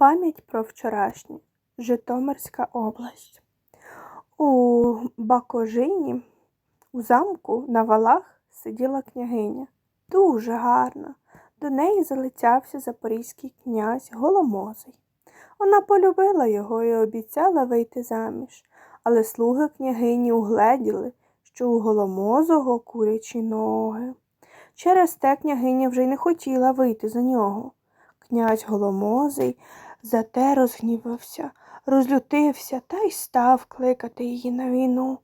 Пам'ять про вчорашнє. Житомирська область. У Бакожині, у замку на валах сиділа княгиня. Дуже гарна. До неї залицявся запорізький князь Голомозий. Вона полюбила його і обіцяла вийти заміж, але слуги княгині угледіли, що у голомозого курячі ноги. Через те княгиня вже й не хотіла вийти за нього. Князь Голомозий зате розгнівався, розлютився та й став кликати її на війну.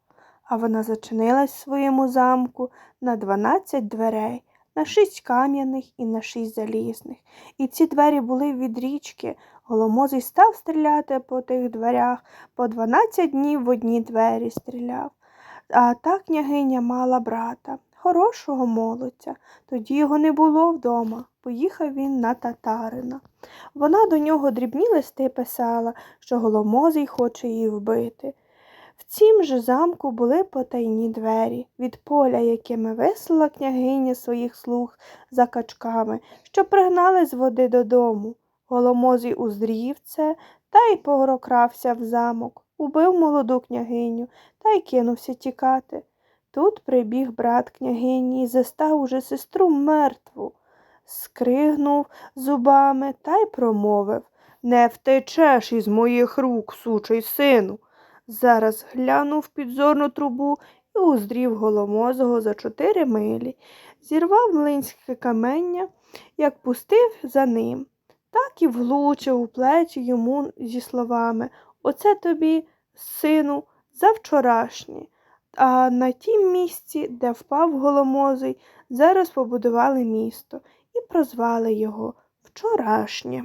А вона зачинилась в своєму замку на дванадцять дверей, на шість кам'яних і на шість залізних. І ці двері були від річки. Голомозий став стріляти по тих дверях, по дванадцять днів в одні двері стріляв. А та княгиня мала брата, хорошого молодця. Тоді його не було вдома. Поїхав він на татарина. Вона до нього дрібні листи писала, що голомозий хоче її вбити. В цім же замку були потайні двері від поля, якими вислала княгиня своїх слуг за качками, що пригнали з води додому. Голомозий уздрів це та й порокрався в замок, убив молоду княгиню та й кинувся тікати. Тут прибіг брат княгині і застав уже сестру мертву. Скригнув зубами та й промовив Не втечеш із моїх рук, сучий сину. Зараз глянув підзорну трубу і уздрів голомозого за чотири милі, зірвав млинське камення, як пустив за ним, так і влучив у плечі йому зі словами Оце тобі, сину, за вчорашнє. А на тім місці, де впав голомозий, зараз побудували місто і прозвали його Вчорашнє.